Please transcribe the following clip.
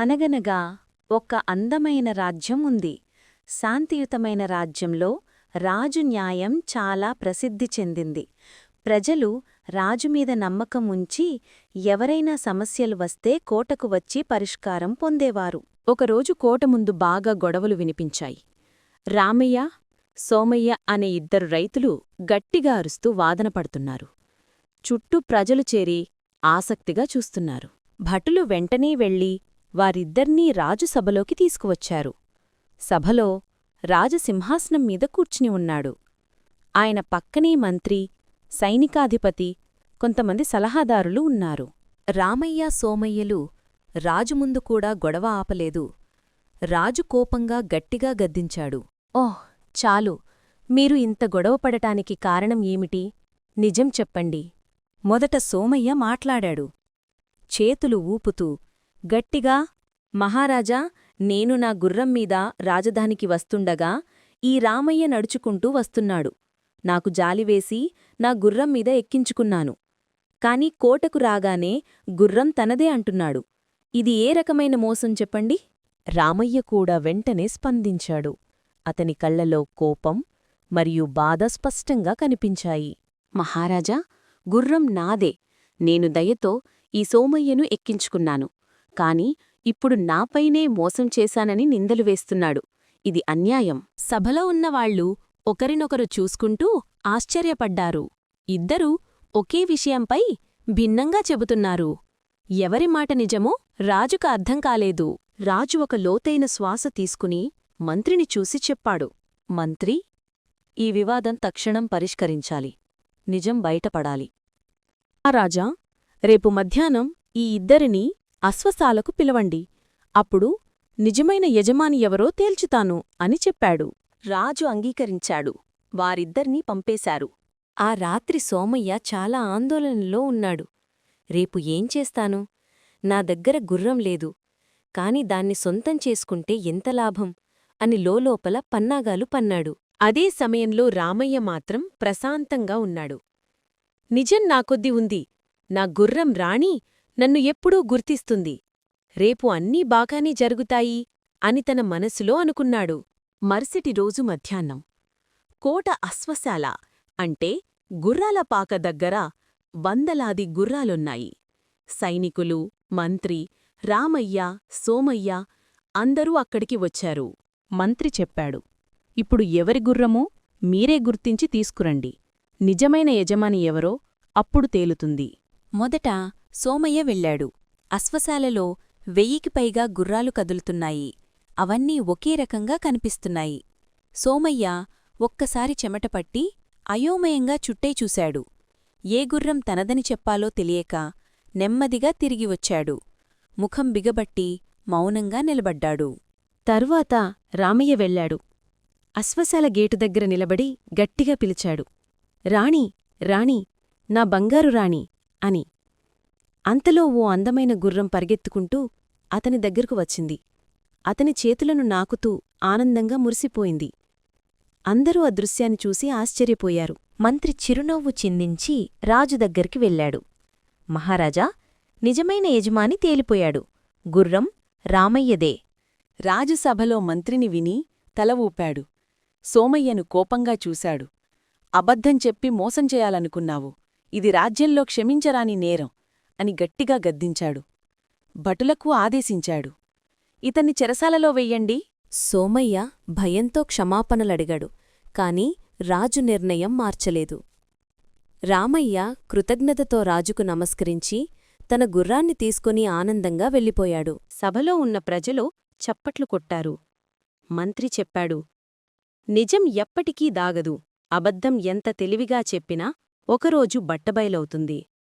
అనగనగా ఒక అందమైన రాజ్యం ఉంది. శాంతియుతమైన రాజ్యంలో రాజు న్యాయం చాలా ప్రసిద్ధి చెందింది. ప్రజలు రాజుమీద నమ్మకం ఉంచి ఎవరైనా సమస్యలు వస్తే కోటకు వచ్చి పరిష్కారం పొందేవారు. ఒకరోజు కోట ముందు బాగా గొడవలు వినిపించాయి. రామయ్య సోమయ్య అనే ఇద్దరు రైతులు గట్టిగా అరుస్తూ వాదన పడుతున్నారు. చుట్టూ ప్రజలు చేరి ఆసక్తిగా చూస్తున్నారు. భటులు వెంటనే వెళ్ళి వారిద్దర్నీ రాజుసభలోకి తీసుకువచ్చారు. సభలో రాజసింహాసనం మీద కూర్చుని ఉన్నాడు. ఆయన పక్కనే మంత్రి సైనికాధిపతి కొంతమంది సలహాదారులు ఉన్నారు. రామయ్య సోమయ్యలు రాజు ముందు కూడా గొడవ ఆపలేదు. రాజు కోపంగా గట్టిగా గద్దించాడు. ఓహ్ చాలు. మీరు ఇంత గొడవపడటానికి కారణం ఏమిటి? నిజం చెప్పండి. మొదట సోమయ్య మాట్లాడాడు. చేతులు ఊపుతూ గట్టిగా మహారాజా నేను నా గుర్రం మీద రాజధానికి వస్తుండగా ఈ రామయ్య నడుచుకుంటూ వస్తున్నాడు. నాకు జాలివేసి నా గుర్రం మీద ఎక్కించుకున్నాను. కాని కోటకు రాగానే గుర్రం తనదే అంటున్నాడు. ఇది ఏ రకమైన మోసం చెప్పండి? రామయ్య కూడా వెంటనే స్పందించాడు. అతని కళ్ళలో కోపం మరియు బాధ స్పష్టంగా కనిపించాయి. మహారాజా గుర్రం నాదే. నేను దయతో ఈ సోమయ్యను ఎక్కించుకున్నాను. కాని ఇప్పుడు నాపైనే మోసం చేశానని నిందలు వేస్తున్నాడు. ఇది అన్యాయం. సభలో ఉన్నవాళ్ళు ఒకరినొకరు చూసుకుంటూ ఆశ్చర్యపడ్డారు. ఇద్దరూ ఒకే విషయంపై భిన్నంగా చెబుతున్నారు. ఎవరి మాట నిజమో రాజుకు అర్థం కాలేదు. రాజు ఒక లోతైన శ్వాస తీసుకుని మంత్రిని చూసి చెప్పాడు. మంత్రి ఈ వివాదం తక్షణం పరిష్కరించాలి. నిజం బయటపడాలి. ఆ రాజా రేపు మధ్యాహ్నం ఈ ఇద్దరినీ అశ్వశాలకు పిలవండి. అప్పుడు నిజమైన యజమాని ఎవరో తేల్చుతాను అని చెప్పాడు. రాజు అంగీకరించాడు. వారిద్దర్నీ పంపేశారు. ఆ రాత్రి సోమయ్య చాలా ఆందోళనలో ఉన్నాడు. రేపు ఏం చేస్తాను? నా దగ్గర గుర్రం లేదు. కాని దాన్ని సొంతం చేసుకుంటే ఎంత లాభం? అని లోలోపల పన్నాగాలు పన్నాడు. అదే సమయంలో రామయ్య మాత్రం ప్రశాంతంగా ఉన్నాడు. నిజం నాకొద్ది ఉంది. నా గుర్రం రాణి నన్ను ఎప్పుడూ గుర్తిస్తుంది. రేపు అన్నీ బాగానే జరుగుతాయి అని తన మనసులో అనుకున్నాడు. మరుసటి రోజు మధ్యాహ్నం. కోట అశ్వశాల అంటే గుర్రాలపాక దగ్గర వందలాది గుర్రాలున్నాయి. సైనికులు మంత్రి రామయ్య సోమయ్య అందరూ అక్కడికి వచ్చారు. మంత్రి చెప్పాడు ఇప్పుడు ఎవరి గుర్రమో మీరే గుర్తించి తీసుకురండి. నిజమైన యజమాని ఎవరో అప్పుడు తేలుతుంది. మొదట సోమయ్య వెళ్ళాడు. అశ్వశాలలో వెయ్యికి పైగా గుర్రాలు కదులుతున్నాయి. అవన్నీ ఒకే రకంగా కనిపిస్తున్నాయి. సోమయ్య ఒక్కసారి చెమటపట్టి అయోమయంగా చుట్టే చూశాడు. ఏ గుర్రం తనదని చెప్పాలో తెలియక నెమ్మదిగా తిరిగి వచ్చాడు. ముఖం బిగబట్టి మౌనంగా నిలబడ్డాడు. తరువాత రామయ్య వెళ్ళాడు. అశ్వశాల గేటు దగ్గర నిలబడి గట్టిగా పిలిచాడు. రాణి రాణి నా బంగారు రాణి అని. అంతలో ఓ అందమైన గుర్రం పరిగెత్తుకుంటూ అతని దగ్గరకు వచ్చింది. అతని చేతులను నాకుతూ ఆనందంగా మురిసిపోయింది. అందరూ ఆ దృశ్యాన్ని చూసి ఆశ్చర్యపోయారు. మంత్రి చిరునవ్వు చిందించి రాజు దగ్గరికి వెళ్ళాడు. మహారాజా నిజమైన యజమాని తేలిపోయాడు. గుర్రం రామయ్యదే. రాజుసభలో మంత్రిని విని తల ఊపాడు. సోమయ్యను కోపంగా చూశాడు. అబద్ధం చెప్పి మోసం చేయాలనుకున్నావు. ఇది రాజ్యంలో క్షమించరాని నేరం. అని గట్టిగా గద్దించాడు. భటులకు ఆదేశించాడు. ఇతన్ని చెరసాలలో వెయ్యండి. సోమయ్య భయంతో క్షమాపణలడిగాడు. కాని రాజు నిర్ణయం మార్చలేదు. రామయ్య కృతజ్ఞతతో రాజుకు నమస్కరించి తన గుర్రాన్ని తీసుకుని ఆనందంగా వెళ్ళిపోయాడు. సభలో ఉన్న ప్రజలు చప్పట్లు కొట్టారు. మంత్రి చెప్పాడు. నిజం ఎప్పటికీ దాగదు. అబద్ధం ఎంత తెలివిగా చెప్పినా ఒకరోజు బట్టబయలవుతుంది.